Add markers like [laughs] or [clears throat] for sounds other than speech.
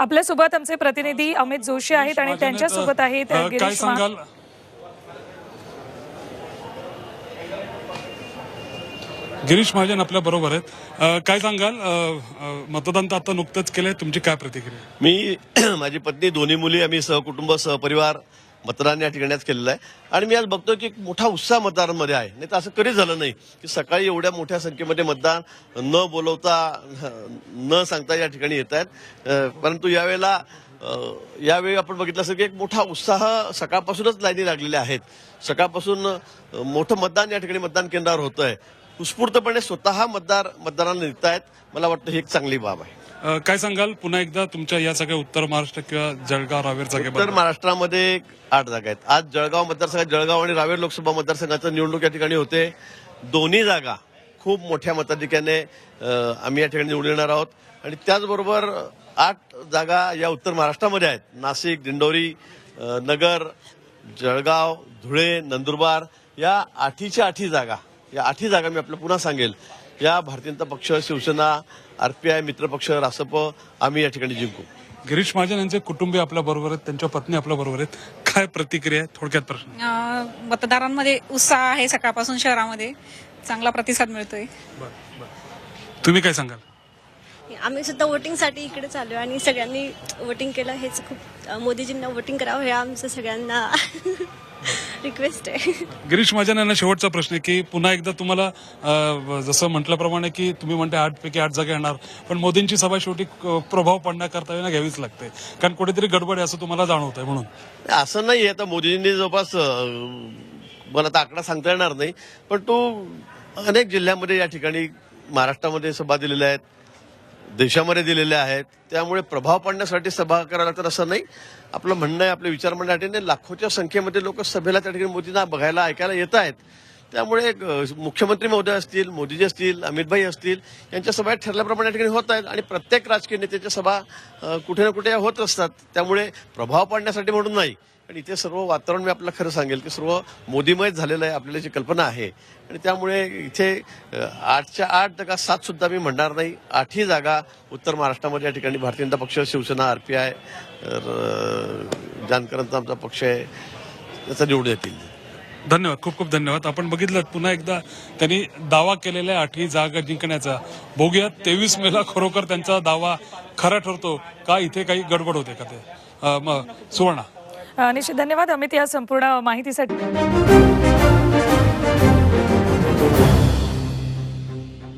आपल्यासोबत आमचे प्रतिनिधी अमित जोशी आहेत आणि त्यांच्यासोबत आहेत अ, काय गिरीश गिरीश महाजन आपल्या बरोबर आहेत. काय सांगाल? मतदान तर आता नुकतंच केलंय. तुमची काय प्रतिक्रिया? मी [clears throat] माझी पत्नी दोन्ही मुली आम्ही सहकुटुंब सहपरिवार मतदान या ठिकाणीच केलेलं आहे. आणि मी आज बघतो की एक मोठा उत्साह मतदारांमध्ये आहे. नाही तर असं कधी झालं नाही की सकाळी एवढ्या मोठ्या संख्येमध्ये मतदान न बोलवता न सांगता या ठिकाणी येत आहेत. परंतु यावेळेला यावेळी आपण बघितलं असेल की एक मोठा उत्साह सकाळपासूनच लाईनी लागलेल्या आहेत. सकाळपासून मोठं मतदान या ठिकाणी मतदान केंद्रावर होतं आहे उत्स्फूर्तपणे स्वतः मतदार मतदारांना निघत आहेत मला वाटतं ही एक चांगली बाब आहे. काय सांगाल? पुन्हा एकदा तुमच्या या सगळ्या उत्तर महाराष्ट्र किंवा जळगाव रावेर उत्तर जागेबद्दल महाराष्ट्रामध्ये आठ जागा आहेत. आज जळगाव मतदारसंघात जळगाव आणि रावेर लोकसभा मतदारसंघाचं निवडणूक या ठिकाणी होते. दोन्ही जागा खूप मोठ्या मताधिक्याने आम्ही या ठिकाणी निवडून येणार आहोत. आणि त्याचबरोबर आठ जागा या उत्तर महाराष्ट्रामध्ये आहेत. नाशिक दिंडोरी नगर जळगाव धुळे नंदुरबार या आठीच्या आठी जागा या आठी जागा मी आपल्याला पुन्हा सांगेल. या भारतीय जनता पक्ष शिवसेना आरपीआय मित्रपक्ष रासप आम्ही या ठिकाणी जिंकू. गिरीश महाजन यांचे कुटुंबीय आपल्या बरोबर आहेत त्यांच्या पत्नी आपल्या बरोबर आहेत. काय प्रतिक्रिया आहे? थोडक्यात प्रश्न. मतदारांमध्ये उत्साह आहे सकाळपासून शहरामध्ये. चांगला प्रतिसाद मिळतोय. तुम्ही काय सांगाल? आम्ही सुद्धा वोटिंगसाठी इकडे चालू आणि सगळ्यांनी वोटिंग केलं. हेच खूप अ, मोदीजींना वोटिंग करावं हे आमचं सगळ्यांना [laughs] रिक्वेस्ट आहे. गिरीश महाजन यांना शेवटचा प्रश्न आहे की पुन्हा एकदा तुम्हाला अ, जसं म्हटल्याप्रमाणे की तुम्ही म्हणते आठ पैकी आठ जागा येणार पण मोदींची सभा शेवटी क- प्रभाव पडण्याकरता ना घ्यावीच लागते. कारण कुठेतरी गडबड आहे असं तुम्हाला जाणवत आहे म्हणून. असं नाही आता मोदींनी जवळपास अं, मला आता आकडा सांगता येणार नाही पण तो अनेक जिल्ह्यामध्ये या ठिकाणी महाराष्ट्रामध्ये सभा दिलेल्या आहेत. देशामध्ये दिलेल्या आहेत. त्यामुळे प्रभाव पाडण्यासाठी सभा करायला तर असं नाही. आपलं म्हणणं आहे आपले विचार मांडण्यासाठी लाखोच्या संख्येमध्ये लोक सभेला त्या ठिकाणी मोदींना बघायला ऐकायला येत आहेत. त्यामुळे मुख्यमंत्री महोदय असतील मोदीजी असतील अमितभाई असतील यांच्या सभा ठरल्याप्रमाणे या ठिकाणी होत आहेत आणि प्रत्येक राजकीय नेत्याच्या सभा कुठे ना कुठे होत असतात. त्यामुळे प्रभाव पाडण्यासाठी म्हणून नाही आणि इथे सर्व वातावरण मी आपल्याला खरं सांगेल की सर्व मोदीमयच झालेलं आहे आपल्याला जी कल्पना आहे. आणि त्यामुळे इथे आठच्या आठ जागा सात सुद्धा मी म्हणणार नाही. आठही जागा उत्तर महाराष्ट्रामध्ये या ठिकाणी Bharatiya Janata Paksha Shiv Sena R P I जानकरांचा आमचा पक्ष आहे त्याचा निवडून येतील. धन्यवाद खूप खूप धन्यवाद. आपण बघितलं पुन्हा एकदा त्यांनी दावा केलेला आहे आठही जागा जिंकण्याचा. बघूया तेवीस मेला खरोखर त्यांचा दावा खरा ठरतो का? इथे काही गडबड होते का ते? सुवर्णा. निश्चित धन्यवाद अमित या संपूर्ण माहितीसाठी.